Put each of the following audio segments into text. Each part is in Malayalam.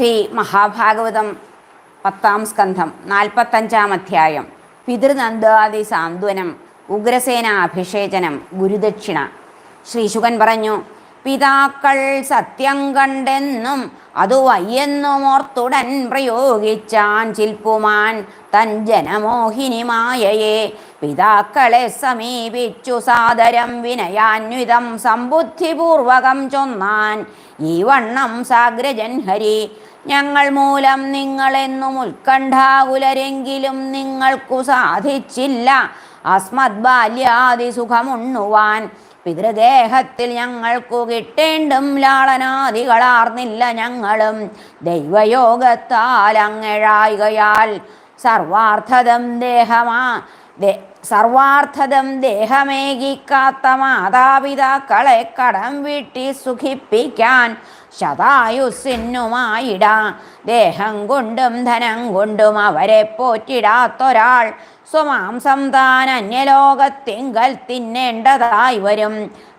ശ്രീ മഹാഭാഗവതം പത്താം സ്കന്ധം നാൽപ്പത്തഞ്ചാം അധ്യായം. പിതൃനന്ദാദി സാന്ത്വനം ഉഗ്രസേന അഭിഷേചനം ഗുരുദക്ഷിണ. ശ്രീശുകൻ പറഞ്ഞു പിതാക്കൾ സത്യം കണ്ടെന്നും അതു വയ്യെന്നും ഓർത്തുടൻ പ്രയോഗിച്ചാൻ ചിൽപ്പുമാൻ തൻ ജനമോഹിനിമായയെ പിതാക്കളെ സമീപിച്ചു സാദരം വിനയാന്വിതം സമ്പുദ്ധിപൂർവകം ചൊന്നാൻ ഈ വണ്ണം സാഗ്രജൻ ഹരി. ഞങ്ങൾ മൂലം നിങ്ങളെന്നും ഉത്കണ്ഠാകുലരെങ്കിലും നിങ്ങൾക്കു സാധിച്ചില്ല. അസ്മത് ബാല്യാദി സുഖമുണ്ണുവാൻ പിതൃദേഹത്തിൽ ഞങ്ങൾക്കു കിട്ടേണ്ടും ലാളനാദികളാർന്നില്ല ഞങ്ങളും. ദൈവയോഗത്താൽ അങ്ങഴായികയാൽ സർവാർത്ഥതം ദേഹമാ സർവാർത്ഥതം ദേഹമേകിക്കാത്ത മാതാപിതാക്കളെ കടം വീട്ടി സുഖിപ്പിക്കാൻ ശതായുസ്സിനുമായിട ദേഹം കൊണ്ടും ധനം കൊണ്ടും അവരെ പോറ്റിടാത്തൊരാൾ സ്വമാംസം താൻ അന്യലോകത്തിങ്കൽ തിന്നേണ്ടതായി വരും.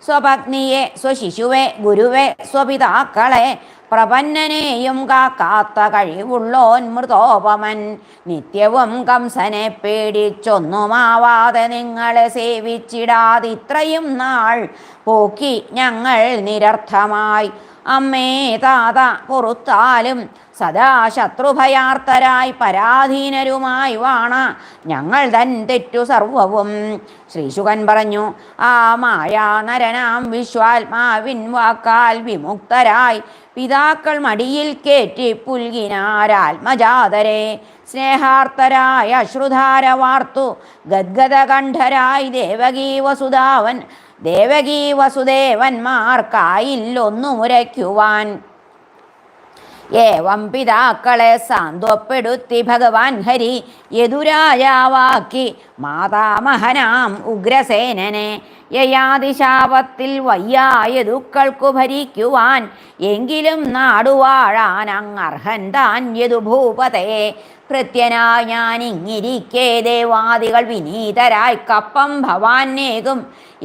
സ്വപത്നിയെ സ്വശിശുവെ ഗുരുവെ സ്വപിതാക്കളെ പ്രപന്നനെയും കാക്കാത്ത കഴിവുള്ളോൻ മൃതോപമൻ. നിത്യവും കംസനെ പേടിച്ചൊന്നുമാവാതെ നിങ്ങളെ സേവിച്ചിടാതിത്രയും നാൾ. പോക്കി ഞങ്ങൾ നിരർത്ഥമായി അമ്മേ താത പൊറുത്താലും സദാ ശത്രുഭയാർത്തരായി പരാധീനരുമായി വാണ ഞങ്ങൾ തൻ തെറ്റു സർവവും. ശ്രീശുകൻ പറഞ്ഞു ആ മായാ നരനാം വിശ്വാത്മാവിൻ വാക്കാൽ വിമുക്തരായി പിതാക്കൾ മടിയിൽ കേറ്റി പുൽകിനാരാത്മജാതരെ. സ്നേഹാർത്തരായ അശ്രുധാര വാർത്തു ഗദ്ഗതകണ്ഠരായി ദേവകീ വസുധാവൻ ദേവകീ വസുദേവന്മാർക്കായില്ലൊന്നുമുരയ്ക്കുവാൻ ഏവം പിതാക്കളെ സാന്ത്വപ്പെടുത്തി ഭഗവാൻ ഹരി യദുരാജാവാക്കി. മാതാമഹനാം ഉഗ്രസേനനെ യയാതിശാപത്തിൽ വയ്യായതുക്കൾക്കു ഭരിക്കുവാൻ. എങ്കിലും നാടുവാഴാൻ അങ്ങർഹൻ താൻ യദുഭൂപതേ. കൃത്യനായി ഞാൻ ഇങ്ങിരിക്കേ ദേവാദികൾ വിനീതരായി കപ്പം ഭവാനേകും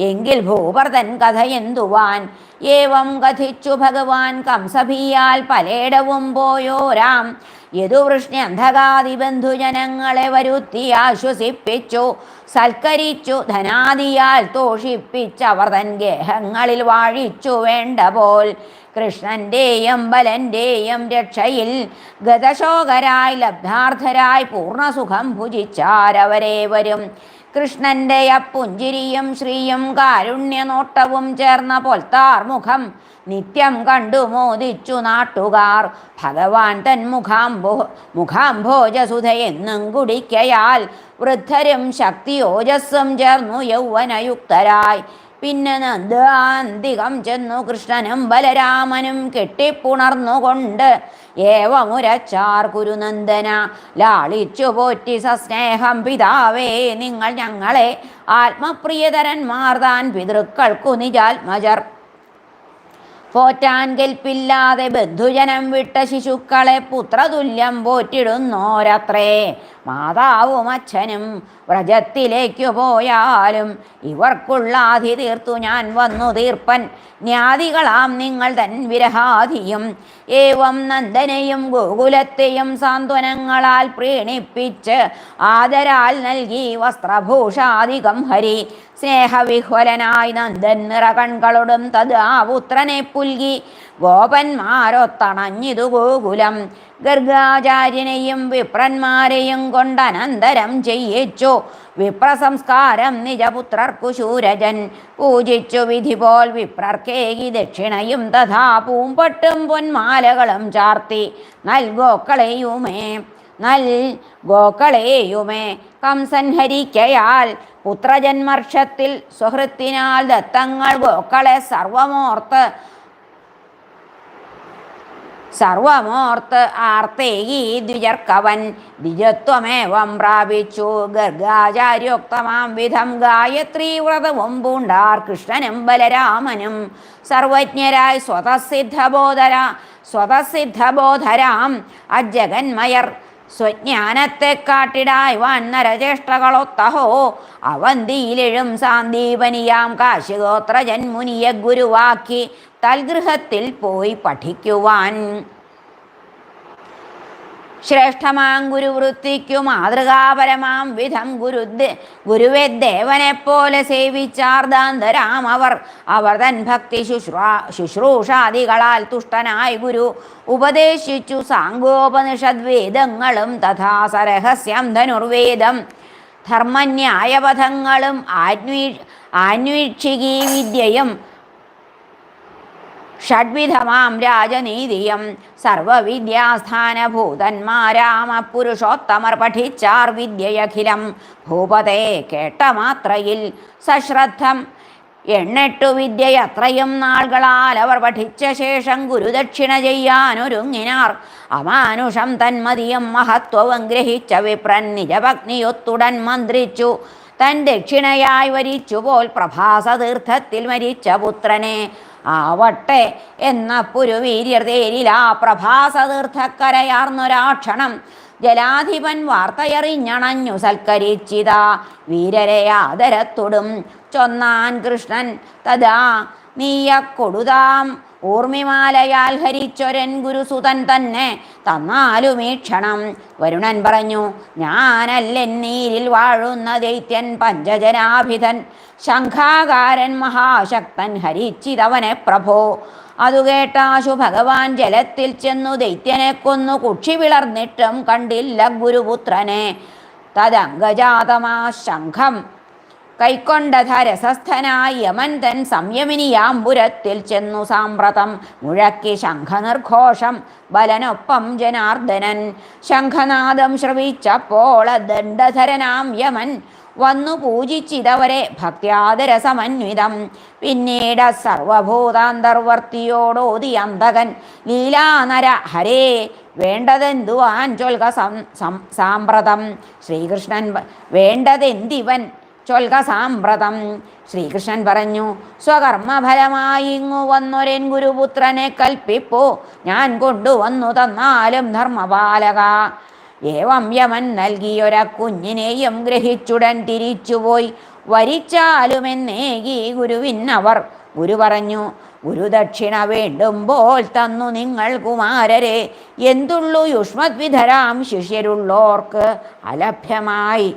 എങ്കിൽ ഭൂപർതൻ കഥ എന്തുവാൻ? ഏവം കഥിച്ചു ഭഗവാൻ കംസഭിയാൽ പലേടവും പോയോരാം. യദുവൃഷ്ണി അന്ധകാതി ബന്ധുജനങ്ങളെ വരുത്തി ആശ്വസിപ്പിച്ചു സൽക്കരിച്ചു ധനാദിയാൽ തോഷിപ്പിച്ചവർ തൻ ഗേഹങ്ങളിൽ വാഴിച്ചു വേണ്ട പോൽ. കൃഷ്ണന്റെയും ബലന്റെയും രക്ഷയിൽ ഗതശോകരായി ലബ്ധാർത്ഥരായി പൂർണസുഖം ഭുജിച്ചാരവരെ വരും. കൃഷ്ണന്റെ അപ്പുഞ്ചിരിയും ശ്രീയും കാരുണ്യനോട്ടവും ചേർന്ന പൊൽത്താർ മുഖം നിത്യം കണ്ടു മോദിച്ചു നാട്ടുകാർ. ഭഗവാൻ തൻ മുഖാംബോ മുഖാംഭോജസുധയെന്നും കുടിക്കയാൽ. വൃദ്ധരും ശക്തിയോജസ്സും ചേർന്നു യൗവനയുക്തരായി. പിന്നെ നന്ദാന്തികം ചെന്നു കൃഷ്ണനും ബലരാമനും കെട്ടിപ്പുണർന്നുകൊണ്ട് ഏവമുരച്ചാർ കുരുനന്ദന ലാളിച്ചു പോറ്റി സസ്നേഹം പിതാവേ നിങ്ങൾ ഞങ്ങളെ ആത്മപ്രിയതരന്മാർ താൻ പിതൃക്കൾക്കു നിജാത്മജർ. പോറ്റാൻ കെൽപ്പില്ലാതെ ബന്ധുജനം വിട്ട ശിശുക്കളെ പുത്രതുല്യം പോറ്റിടുന്നോരത്രേ. മാതാവും അച്ഛനും വ്രജത്തിലേക്കു പോയാലും ഇവർക്കുള്ള ആധി തീർത്തു ഞാൻ വന്നു തീർപ്പൻ. ജ്ഞാതികളാം നിങ്ങൾ തൻ വിരഹാധിയും. ഏവം നന്ദനെയും ഗോകുലത്തെയും സാന്ത്വനങ്ങളാൽ പ്രീണിപ്പിച്ച് ആദരാൽ നൽകി വസ്ത്രഭൂഷാധികം ഹരി. സ്നേഹവിഹ്വലനായി നന്ദൻ നിറകൺകളോടും തത് ആ പുത്രനെ പുൽകി. ഗോപന്മാരൊത്തണഞ്ഞിതു ഗോകുലം. ഗർഗാചാര്യനെയും വിപ്രന്മാരെയും കൊണ്ടനന്തരം ചെയ്യിച്ചു വിപ്രസംസ്കാരം നിജപുത്രർക്കു ശൂരജൻ. പൂജിച്ചു വിധി പോൽ വിപ്രർക്കേകി ദക്ഷിണയും തഥാ പൂമ്പട്ടും പൊന്മാലകളും ചാർത്തി. നൽകോക്കളെയുമേ നൽ ഗോക്കളെയുമേ കംസൻ ഹരിക്കയാൽ പുത്രജന്മർഷത്തിൽ സുഹൃത്തിനാൽ ദത്തങ്ങൾ ഗോക്കളെ സർവമോർത്ത് സർവമോർത്ത് ആർത്തേകി ദ്വിജർക്കവൻ ദ്വിജത്വമേവം പ്രാപിച്ചു. ഗർഗാചാര്യോക്തമാം വിധം ഗായത്രീ വ്രതവും പൂണ്ടാർ കൃഷ്ണനും ബലരാമനും സർവജ്ഞരായി സ്വതസിദ്ധബോധര സ്വതസിദ്ധബോധരാം അജഗന്മയർ സ്വജ്ഞാനത്തെ കാട്ടിടായി വാൻ നരചേഷ്ടകളൊത്തഹോ അവന്തിയിലെഴും സാന്ദീപനിയാം കാശിഗോത്ര ജന്മുനിയെ ഗുരുവാക്കി തൽഗൃഹത്തിൽ പോയി പഠിക്കുവാൻ. ശ്രേഷ്ഠമാം ഗുരുവൃത്തിക്കു മാതൃകാപരമാം വിധം ഗുരു ഗുരുവെ ദേവനെപ്പോലെ സേവിച്ചാർദാന്തരാം അവർ അവർ തൻ ഭക്തി ശുശ്രാ ശുശ്രൂഷാദികളാൽ തുഷ്ടനായി ഗുരു ഉപദേശിച്ചു. സാങ്കോപനിഷദ് വേദങ്ങളും തഥാ സരഹസ്യം ധനുർവേദം ധർമ്മന്യായപഥങ്ങളും ആന്വീ ആന്വീക്ഷികീ വിദ്യയും ഷഡ്വിധമാം രാജനീതിയം സർവവിദ്യാസ്ഥാനഭൂതന്മാരാമപുരുഷോത്തമർ പഠിച്ചാർ വിദ്യയഖിലം. ഭൂപതേ കേട്ട മാത്രയിൽ സശ്രദ്ധം. എണ്ണെട്ടു വിദ്യയത്രയും നാളുകളാൽ അവർ പഠിച്ച ശേഷം ഗുരുദക്ഷിണ ചെയ്യാനൊരുങ്ങിനാർ. അമാനുഷം തന്മതിയും മഹത്വവും ഗ്രഹിച്ച വിപ്രൻ നിജഭഗ്നിയൊത്തുടൻ മന്ത്രിച്ചു. തൻ ദക്ഷിണയായി വരിച്ചുപോൽ പ്രഭാസതീർത്ഥത്തിൽ മരിച്ച പുത്രനെ ആവട്ടെ എന്ന പുരുവീര്യർ തേരിലാ പ്രഭാസതീർത്ഥക്കരയാർന്നൊരാക്ഷണം. ജലാധിപൻ വാർത്തയറിഞ്ഞണഞ്ഞു സൽക്കരിച്ചിത. വീരരെ ആദരത്തൊടും. ചൊന്നാൻ കൃഷ്ണൻ തഥാ നീയ കൊടുതാം ഊർമിമാലയാൽ ഹരിച്ചൊരൻ ഗുരുസുതൻ തന്നെ തന്നാലും ഈ ക്ഷണം. വരുണൻ പറഞ്ഞു ഞാനല്ലെൻ നീരിൽ വാഴുന്ന ദൈത്യൻ പഞ്ചജനാഭിധൻ. ശംഖാകാരൻ മഹാശക്തൻ ഹരിച്ചിതവനെ പ്രഭോ. അതു കേട്ടാശു ഭഗവാൻ ജലത്തിൽ ചെന്നു ദൈത്യനെ കൊന്നു കുക്ഷി വിളർന്നിട്ടും കണ്ടില്ല ഗുരുപുത്രനെ. തദംഗജാതമാ ശംഖം. കൈക്കൊണ്ട ധരസസ്ഥനായി യമൻ തൻ സംയമിനിയാമ്പുരത്തിൽ ചെന്നു സാമ്പ്രതം. മുഴക്കി ശംഖനിർഘോഷം ബലനൊപ്പം ജനാർദ്ദനൻ. ശംഖനാദം ശ്രവിച്ചപ്പോൾ ദണ്ഡധരനാം യമൻ വന്നു പൂജിച്ചിതവരെ ഭക്യാദരസമന്വിതം പിന്നീട് സർവഭൂതാന്തർവർത്തിയോടോതി അന്തകൻ ലീലാനര ഹരേ വേണ്ടതെന്തുവാൻ ചൊൽക സം സാമ്പ്രതം. ശ്രീകൃഷ്ണൻ വേണ്ടതെന്തിവൻ ചൊൽക സാമ്പ്രതം ശ്രീകൃഷ്ണൻ പറഞ്ഞു സ്വകർമ്മഫലമായി ഇങ്ങു വന്നൊരൻ ഗുരുപുത്രനെ കൽപ്പിപ്പോ. ഞാൻ കൊണ്ടുവന്നു തന്നാലും ധർമ്മപാലക. ഏവം യമൻ നൽകിയൊര കുഞ്ഞിനെയും ഗ്രഹിച്ചുടൻ തിരിച്ചുപോയി. വരിച്ചാലുമെന്നേകി ഗുരുവിന്നവർ ഗുരു പറഞ്ഞു ഗുരുദക്ഷിണ വേണ്ടുമ്പോൾ തന്നു നിങ്ങൾ കുമാരരെ. എന്തുള്ളു യുഷ്മദ്വിധരാം ശിഷ്യരുള്ളോർക്ക് അലഭ്യമായി.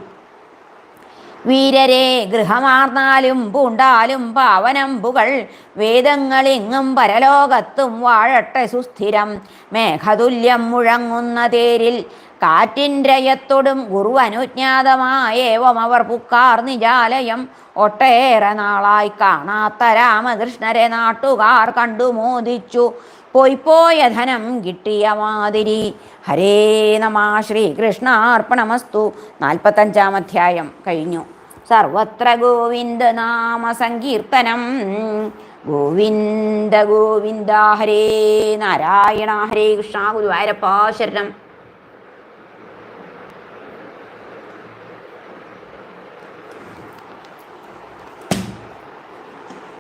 വീരരെ ഗൃഹമാർന്നാലും പൂണ്ടാലും പാവനമ്പുകൾ വേദങ്ങളിങ്ങും പരലോകത്തും വാഴട്ടെ സുസ്ഥിരം മേഘതുല്യം മുഴങ്ങുന്ന തേരിൽ കാറ്റിൻരയത്തോടും ഗുരു അനുജ്ഞാതമായേവം അവർ പുക്കാർ നിജാലയം ഒട്ടേറെ നാളായി കാണാത്ത രാമകൃഷ്ണരെ നാട്ടുകാർ കണ്ടു മോദിച്ചു പൊയ്പോയ ധനം കിട്ടിയ മാതിരി. ഹരേ നമ ശ്രീകൃഷ്ണാർപ്പണമസ്തു. നാൽപ്പത്തഞ്ചാം അധ്യായം കഴിഞ്ഞു. സർവത്ര ഗോവിന്ദ നാമ സങ്കീർത്തനം ഗോവിന്ദ ഗോവിന്ദ ഹരേ നാരായണ ഹരേ കൃഷ്ണ ഗുരുവായൂരപ്പ ശരണം.